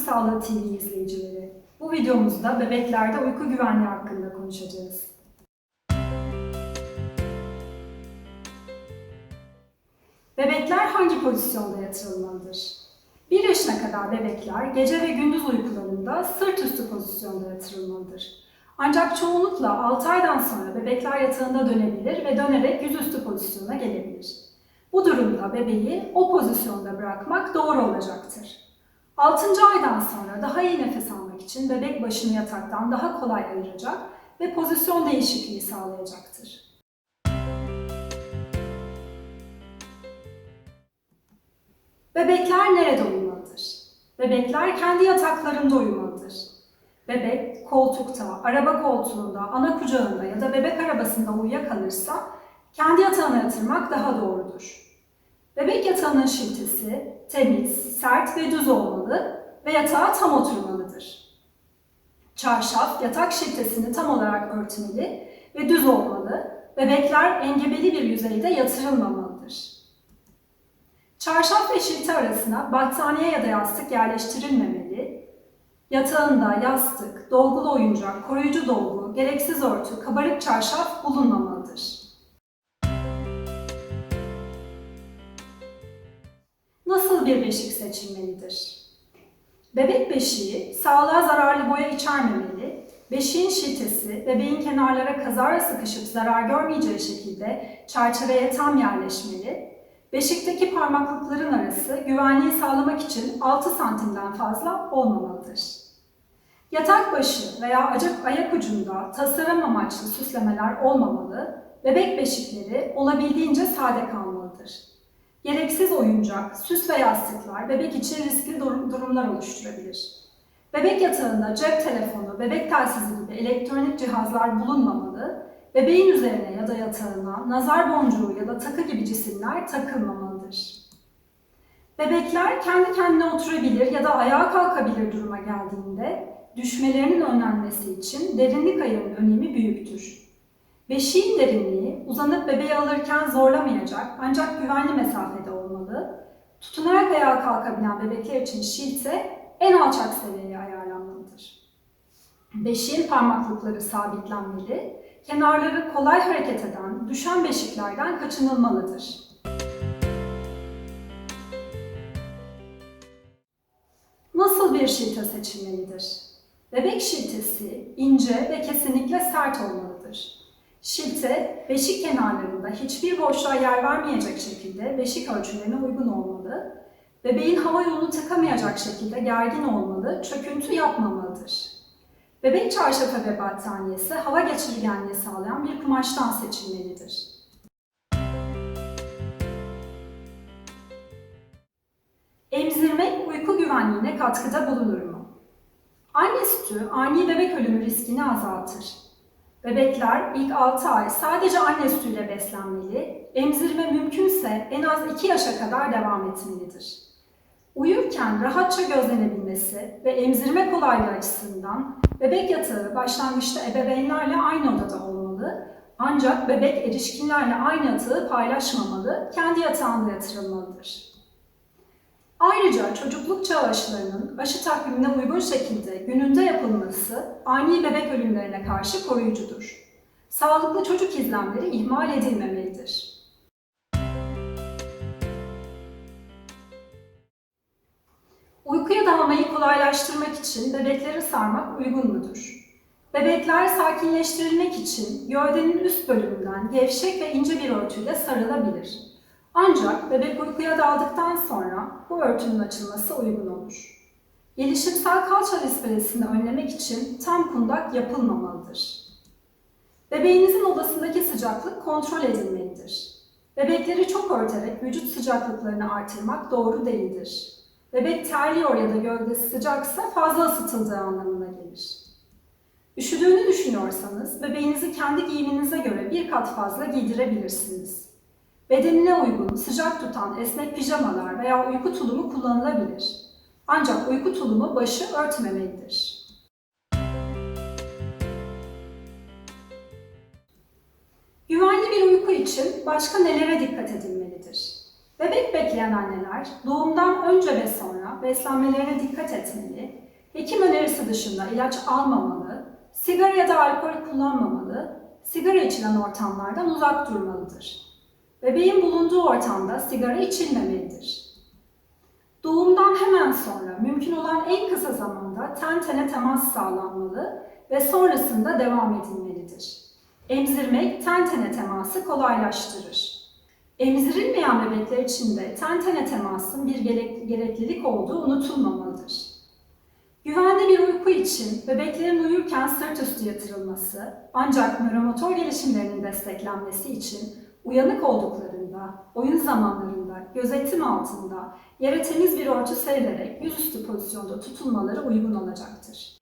Sağlığı TV izleyicileri. Bu videomuzda bebeklerde uyku güvenliği hakkında konuşacağız. Bebekler hangi pozisyonda yatırılmalıdır? 1 yaşına kadar bebekler gece ve gündüz uykularında sırt üstü pozisyonda yatırılmalıdır. Ancak çoğunlukla 6 aydan sonra bebekler yatağında dönebilir ve dönerek yüzüstü pozisyona gelebilir. Bu durumda bebeği o pozisyonda bırakmak doğru olacaktır. 6. aydan sonra daha iyi nefes almak için bebek başını yataktan daha kolay ayıracak ve pozisyon değişikliği sağlayacaktır. Bebekler nerede uyumalıdır? Bebekler kendi yataklarında uyumalıdır. Bebek koltukta, araba koltuğunda, ana kucağında ya da bebek arabasında uyuyakalırsa kendi yatağına yatırmak daha doğrudur. Bebek yatağının şiltesi temiz, sert ve düz olmalı ve yatağa tam oturmalıdır. Çarşaf yatak şiltesini tam olarak örtmeli ve düz olmalı. Bebekler engebeli bir yüzeyde yatırılmamalıdır. Çarşaf ve şilte arasına battaniye ya da yastık yerleştirilmemeli. Yatağında yastık, dolgulu oyuncak, koruyucu dolgu, gereksiz örtü, kabarık çarşaf bulunmamalıdır. Nasıl bir beşik seçilmelidir? Bebek beşiği sağlığa zararlı boya içermemeli, beşiğin şiltesi bebeğin kenarlara kazara sıkışıp zarar görmeyeceği şekilde çerçeveye tam yerleşmeli, beşikteki parmaklıkların arası güvenliği sağlamak için 6 santimden fazla olmamalıdır. Yatak başı veya acık ayak ucunda tasarım amaçlı süslemeler olmamalı, bebek beşikleri olabildiğince sade kalmalıdır. Gereksiz oyuncak, süs ve yastıklar bebek için riskli dur- durumlar oluşturabilir. Bebek yatağında cep telefonu, bebek telsizi gibi elektronik cihazlar bulunmamalı, bebeğin üzerine ya da yatağına nazar boncuğu ya da takı gibi cisimler takılmamalıdır. Bebekler kendi kendine oturabilir ya da ayağa kalkabilir duruma geldiğinde düşmelerinin önlenmesi için derinlik ayarının önemi büyüktür. Beşiğin derinliği uzanıp bebeği alırken zorlamayacak ancak güvenli mesafede olmalı. Tutunarak ayağa kalkabilen bebekler için şilte en alçak seviyeye ayarlanmalıdır. Beşiğin parmaklıkları sabitlenmeli, kenarları kolay hareket eden düşen beşiklerden kaçınılmalıdır. Nasıl bir şilte seçilmelidir? Bebek şiltesi ince ve kesinlikle sert olmalıdır. Şilte, beşik kenarlarında hiçbir boşluğa yer vermeyecek şekilde beşik ölçülerine uygun olmalı. Bebeğin hava yolunu tıkamayacak şekilde gergin olmalı, çöküntü yapmamalıdır. Bebek çarşafı ve battaniyesi hava geçirgenliği sağlayan bir kumaştan seçilmelidir. Emzirmek uyku güvenliğine katkıda bulunur mu? Anne sütü ani bebek ölümü riskini azaltır. Bebekler ilk 6 ay sadece anne sütüyle beslenmeli, emzirme mümkünse en az 2 yaşa kadar devam etmelidir. Uyurken rahatça gözlenebilmesi ve emzirme kolaylığı açısından bebek yatağı başlangıçta ebeveynlerle aynı odada olmalı, ancak bebek erişkinlerle aynı yatağı paylaşmamalı, kendi yatağında yatırılmalıdır. Ayrıca çocukluk çağı aşılarının aşı takvimine uygun şekilde gününde yapılması ani bebek ölümlerine karşı koruyucudur. Sağlıklı çocuk izlemleri ihmal edilmemelidir. Uykuya dalmayı kolaylaştırmak için bebekleri sarmak uygun mudur? Bebekler sakinleştirilmek için gövdenin üst bölümünden gevşek ve ince bir örtüyle sarılabilir. Ancak bebek uykuya daldıktan sonra bu örtünün açılması uygun olur. Gelişimsel kalça displesini önlemek için tam kundak yapılmamalıdır. Bebeğinizin odasındaki sıcaklık kontrol edilmelidir. Bebekleri çok örterek vücut sıcaklıklarını artırmak doğru değildir. Bebek terliyor ya da gövdesi sıcaksa fazla ısıtıldığı anlamına gelir. Üşüdüğünü düşünüyorsanız bebeğinizi kendi giyiminize göre bir kat fazla giydirebilirsiniz. Bedenine uygun, sıcak tutan esnek pijamalar veya uyku tulumu kullanılabilir. Ancak uyku tulumu başı örtmemelidir. Güvenli bir uyku için başka nelere dikkat edilmelidir? Bebek bekleyen anneler doğumdan önce ve sonra beslenmelerine dikkat etmeli, hekim önerisi dışında ilaç almamalı, sigara ya da alkol kullanmamalı, sigara içilen ortamlardan uzak durmalıdır. Bebeğin bulunduğu ortamda sigara içilmemelidir. Doğumdan hemen sonra mümkün olan en kısa zamanda ten tene temas sağlanmalı ve sonrasında devam edilmelidir. Emzirmek ten tene teması kolaylaştırır. Emzirilmeyen bebekler için de ten tene temasın bir gerek- gereklilik olduğu unutulmamalıdır. Güvenli bir uyku için bebeklerin uyurken sırt üstü yatırılması ancak nöromotor gelişimlerinin desteklenmesi için uyanık olduklarında, oyun zamanlarında, gözetim altında yere temiz bir örtü serilerek yüzüstü pozisyonda tutulmaları uygun olacaktır.